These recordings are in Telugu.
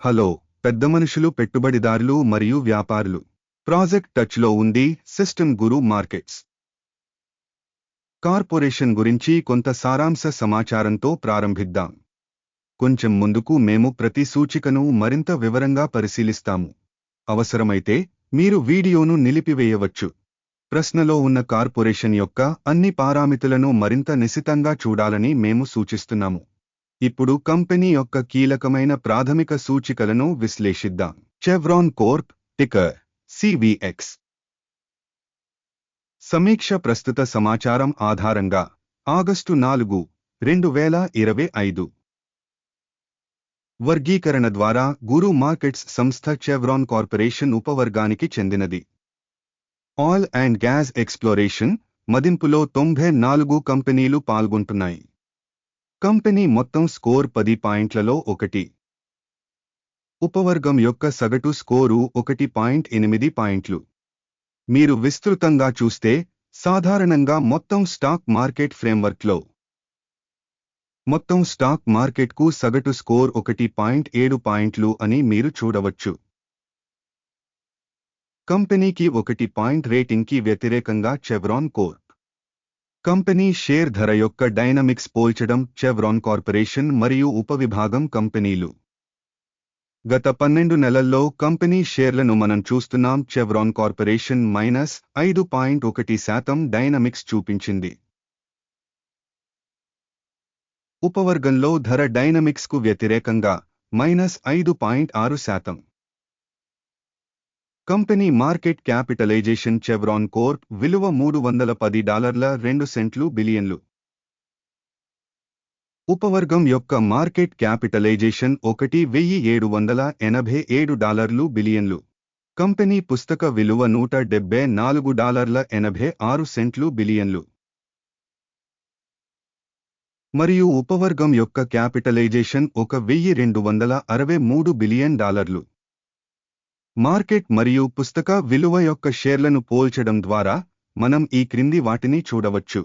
హలో పెద్ద మనుషులు పెట్టుబడిదారులు మరియు వ్యాపారులు. ప్రాజెక్ట్ టచ్లో ఉంది సిస్టమ్ గురు మార్కెట్స్. కార్పొరేషన్ గురించి కొంత సారాంశ సమాచారంతో ప్రారంభిద్దాం. కొంచెం ముందుకు మేము ప్రతి సూచికను మరింత వివరంగా పరిశీలిస్తాము. అవసరమైతే మీరు వీడియోను నిలిపివేయవచ్చు. ప్రశ్నలో ఉన్న కార్పొరేషన్ యొక్క అన్ని పారామితులను మరింత నిశితంగా చూడాలని మేము సూచిస్తున్నాము. ఇప్పుడు కంపెనీ యొక్క కీలకమైన ప్రాథమిక సూచికలను విశ్లేషిద్దాం. చెవ్రాన్ కోర్ప్ టికర్ సివిఎక్స్ సమీక్ష ప్రస్తుత సమాచారం ఆధారంగా ఆగస్టు నాలుగు రెండు వేల ఇరవై ఐదు. వర్గీకరణ ద్వారా గురు మార్కెట్స్ సంస్థ చెవ్రాన్ కార్పొరేషన్ ఉపవర్గానికి చెందినది. ఆయిల్ అండ్ గ్యాస్ ఎక్స్ప్లోరేషన్ మదింపులో తొంభై నాలుగు కంపెనీలు పాల్గొంటున్నాయి. కంపెనీ మొత్తం స్కోర్ పది పాయింట్లలో ఒకటి. ఉపవర్గం యొక్క సగటు స్కోరు ఒకటి పాయింట్ ఎనిమిది పాయింట్లు. మీరు విస్తృతంగా చూస్తే సాధారణంగా మొత్తం స్టాక్ మార్కెట్ ఫ్రేమ్వర్క్లో. మొత్తం స్టాక్ మార్కెట్కు సగటు స్కోర్ ఒకటి పాయింట్ ఏడు పాయింట్లు అని మీరు చూడవచ్చు. కంపెనీకి ఒకటి పాయింట్ రేటింగ్కి వ్యతిరేకంగా చెవ్రాన్ కోర్. కంపెనీ షేర్ ధర యొక్క డైనమిక్స్ పోల్చడం చెవ్రాన్ కార్పొరేషన్ మరియు ఉపవిభాగం కంపెనీలు. గత పన్నెండు నెలల్లో కంపెనీ షేర్లను మనం చూస్తున్నాం చెవ్రాన్ కార్పొరేషన్ మైనస్ ఐదు పాయింట్ ఒకటి శాతం డైనమిక్స్ చూపించింది. ఉపవర్గంలో ధర డైనమిక్స్కు వ్యతిరేకంగా మైనస్ ఐదు పాయింట్ ఆరు శాతం. Company market capitalization Chevron corp విలువ మూడు వందల పది డాలర్ల రెండు సెంట్లు బిలియన్లు. ఉపవర్గం యొక్క మార్కెట్ క్యాపిటలైజేషన్ ఒకటి వెయ్యి ఏడు వందల ఎనభై ఏడు డాలర్లు బిలియన్లు. కంపెనీ పుస్తక విలువ నూట డెబ్బై నాలుగు డాలర్ల ఎనభై ఆరు సెంట్లు బిలియన్లు. మరియు ఉపవర్గం యొక్క క్యాపిటలైజేషన్ ఒక వెయ్యి రెండు వందల అరవై మూడు బిలియన్ డాలర్లు. మార్కెట్ మరియు పుస్తక విలువ యొక్క షేర్లను పోల్చడం ద్వారా మనం ఈ క్రింది వాటిని చూడవచ్చు.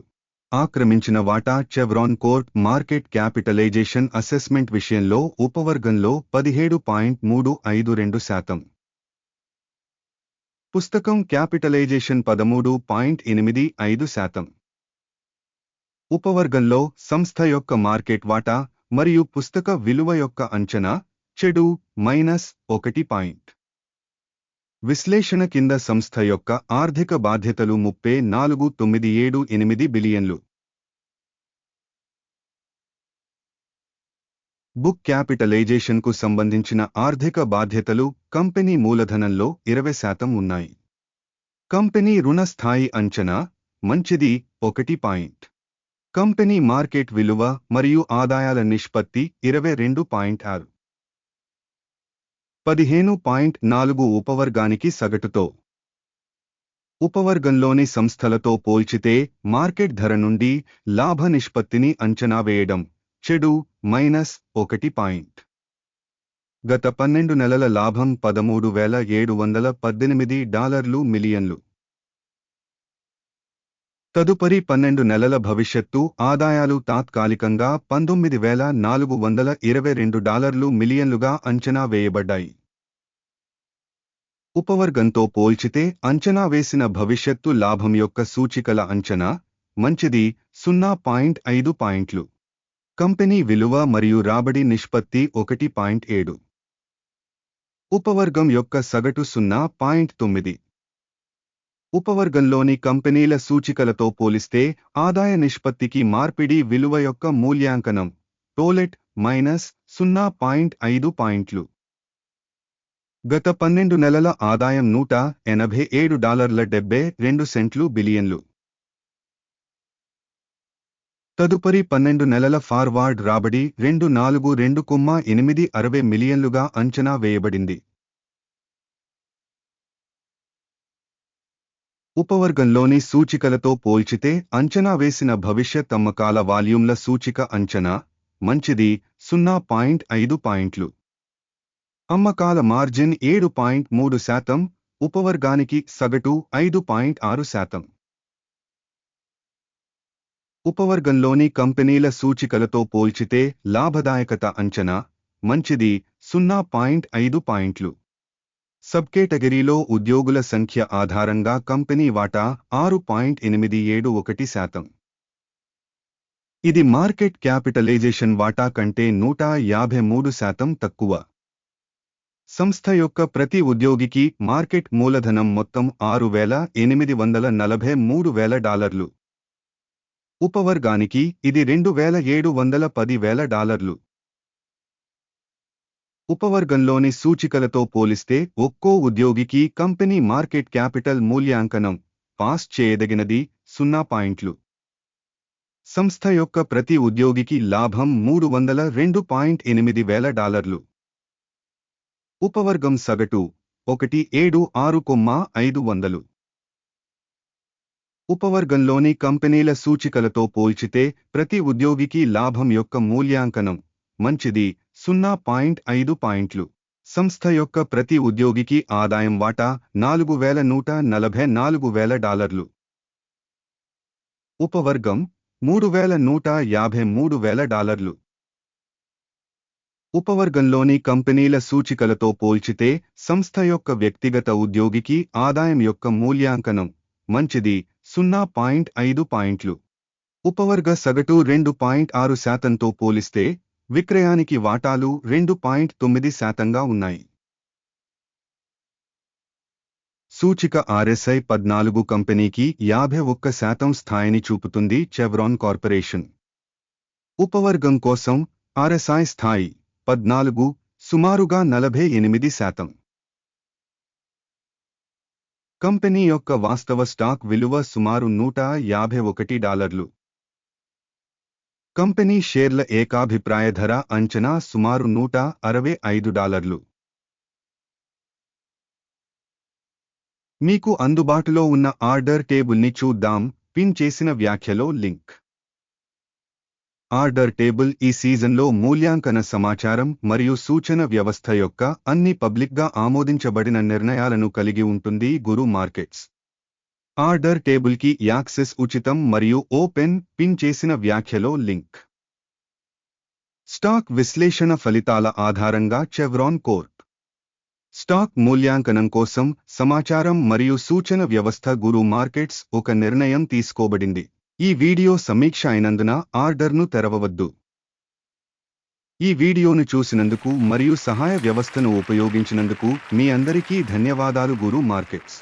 ఆక్రమించిన వాటా Chevron corp market capitalization assessment విషయంలో ఉపవర్గంలో పదిహేడు పాయింట్ మూడు ఐదు రెండు శాతం. పుస్తకం క్యాపిటలైజేషన్ పదమూడు పాయింట్ ఎనిమిది ఐదు శాతం. ఉపవర్గంలో సంస్థ యొక్క మార్కెట్ వాటా మరియు పుస్తక విలువ యొక్క అంచనా చెడు మైనస్ ఒకటి పాయింట్. విశ్లేషణ కింద సంస్థ యొక్క ఆర్థిక బాధ్యతలు ముప్పై నాలుగు తొమ్మిది ఏడు ఎనిమిది బిలియన్లు. బుక్ క్యాపిటలైజేషన్కు సంబంధించిన ఆర్థిక బాధ్యతలు కంపెనీ మూలధనంలో ఇరవై శాతం ఉన్నాయి. కంపెనీ రుణ స్థాయి అంచనా మంచిది ఒకటి పాయింట్. కంపెనీ మార్కెట్ విలువ మరియు ఆదాయాల నిష్పత్తి ఇరవై రెండు పాయింట్ ఆరు. పదిహేను పాయింట్ నాలుగు ఉపవర్గానికి సగటుతో. ఉపవర్గంలోని సంస్థలతో పోల్చితే మార్కెట్ ధర నుండి లాభ నిష్పత్తిని అంచనా వేయడం చెడు మైనస్ ఒకటి పాయింట్. గత పన్నెండు నెలల లాభం పదమూడు వేల ఏడు వందల పద్దెనిమిది డాలర్లు మిలియన్లు. తదుపరి పన్నెండు నెలల భవిష్యత్తు ఆదాయాలు తాత్కాలికంగా పంతొమ్మిది వేల నాలుగు వందల ఇరవై రెండు డాలర్లు మిలియన్లుగా అంచనా వేయబడ్డాయి. ఉపవర్గంతో పోల్చితే అంచనా వేసిన భవిష్యత్తు లాభం యొక్క సూచికల అంచనా మంచిది సున్నా పాయింట్ ఐదు పాయింట్లు. కంపెనీ విలువ మరియు రాబడి నిష్పత్తి ఒకటి పాయింట్ ఏడు. ఉపవర్గం యొక్క సగటు సున్నా పాయింట్ తొమ్మిది. ఉపవర్గంలోని కంపెనీల సూచికలతో పోలిస్తే ఆదాయ నిష్పత్తికి మార్పిడి విలువ యొక్క మూల్యాంకనం టోలెట్ మైనస్ సున్నా పాయింట్ ఐదు పాయింట్లు. గత పన్నెండు నెలల ఆదాయం నూట ఎనభై ఏడు డాలర్ల డెబ్బై రెండు సెంట్లు బిలియన్లు. తదుపరి పన్నెండు నెలల ఫార్వార్డ్ రాబడి రెండు నాలుగు రెండు కొమ్మ ఎనిమిది అరవై మిలియన్లుగా అంచనా వేయబడింది. ఉపవర్గంలోని సూచికలతో పోల్చితే అంచనా వేసిన భవిష్యత్ అమ్మకాల వాల్యూమ్ల సూచిక అంచనా మంచిది సున్నా పాయింట్ ఐదు పాయింట్లు. అమ్మకాల మార్జిన్ ఏడు పాయింట్ మూడు శాతం ఉపవర్గానికి సగటు ఐదు పాయింట్ ఆరు శాతం. ఉపవర్గంలోని కంపెనీల సూచికలతో పోల్చితే లాభదాయకత అంచనా మంచిది సున్నా పాయింట్ ఐదు పాయింట్లు. సబ్ కేటగిరీలో ఉద్యోగుల సంఖ్య ఆధారంగా కంపెనీ వాటా ఆరు పాయింట్ ఎనిమిది ఏడు ఒకటి శాతం. ఇది మార్కెట్ క్యాపిటలైజేషన్ వాటా కంటే నూట యాభై మూడు శాతం తక్కువ. సంస్థ యొక్క ప్రతి ఉద్యోగికి మార్కెట్ మూలధనం మొత్తం ఆరు వేల ఎనిమిది వందల నలభై మూడు వేల డాలర్లు. ఉపవర్గానికి ఇది రెండు వేల ఏడు వందల పది వేల డాలర్లు. ఉపవర్గంలోని సూచికలతో పోలిస్తే ఒక్కో ఉద్యోగికి కంపెనీ మార్కెట్ క్యాపిటల్ మూల్యాంకనం పాస్ చేయదగినది సున్నా పాయింట్లు. సంస్థ యొక్క ప్రతి ఉద్యోగికి లాభం మూడు వందల రెండు పాయింట్ ఎనిమిది వేల డాలర్లు. ఉపవర్గం సగటు ఒకటి ఏడు ఆరు కొమ్మ ఐదు వందలు. ఉపవర్గంలోని కంపెనీల సూచికలతో పోల్చితే ప్రతి ఉద్యోగికి లాభం యొక్క మూల్యాంకనం మంచిది సున్నా పాయింట్ ఐదు పాయింట్లు. సంస్థ యొక్క ప్రతి ఉద్యోగికి ఆదాయం వాటా నాలుగు వేల నూట నలభై నాలుగు వేల డాలర్లు. ఉపవర్గం మూడు వేల నూట యాభై మూడు వేల డాలర్లు. ఉపవర్గంలోని కంపెనీల సూచికలతో పోల్చితే సంస్థ యొక్క వ్యక్తిగత ఉద్యోగికి ఆదాయం యొక్క మూల్యాంకనం మంచిది సున్నా పాయింట్ ఐదు పాయింట్లు. ఉపవర్గ సగటు రెండు పాయింట్ ఆరు శాతంతో పోలిస్తే విక్రయానికి వాటాలు రెండు పాయింట్ తొమ్మిది శాతంగా ఉన్నాయి. సూచిక ఆర్ఎస్ఐ పద్నాలుగు కంపెనీకి యాభై ఒక్క శాతం స్థాయిని చూపుతుంది చెవ్రాన్ కార్పొరేషన్. ఉపవర్గం కోసం ఆర్ఎస్ఐ స్థాయి పద్నాలుగు సుమారుగా నలభై ఎనిమిది శాతం. కంపెనీ యొక్క వాస్తవ స్టాక్ విలువ సుమారు నూట యాభై ఒకటి డాలర్లు. కంపెనీ షేర్ల ఏకాభిప్రాయ ధర అంచనా సుమారు నూట అరవై ఐదు డాలర్లు. మీకు అందుబాటులో ఉన్న ఆర్డర్ టేబుల్ని చూద్దాం. పిన్ చేసిన వ్యాఖ్యలో లింక్. ఆర్డర్ టేబుల్ ఈ సీజన్లో మూల్యాంకన సమాచారం మరియు సూచన వ్యవస్థ యొక్క అన్ని పబ్లిక్గా ఆమోదించబడిన నిర్ణయాలను కలిగి ఉంటుంది గురు మార్కెట్స్. ఆర్డర్ టేబుల్కి యాక్సెస్ ఉచితం మరియు ఓపెన్ పిన్ చేసిన వ్యాఖ్యలో లింక్. స్టాక్ విశ్లేషణ ఫలితాల ఆధారంగా చెవ్రాన్ కోర్ప్ స్టాక్ మూల్యాంకనం కోసం సమాచారం మరియు సూచన వ్యవస్థ గురు మార్కెట్స్ ఒక నిర్ణయం తీసుకోబడింది. ఈ వీడియో సమీక్ష అయినందున ఆర్డర్ను తెరవవద్దు. ఈ వీడియోను చూసినందుకు మరియు సహాయ వ్యవస్థను ఉపయోగించినందుకు మీ అందరికీ ధన్యవాదాలు గురు మార్కెట్స్.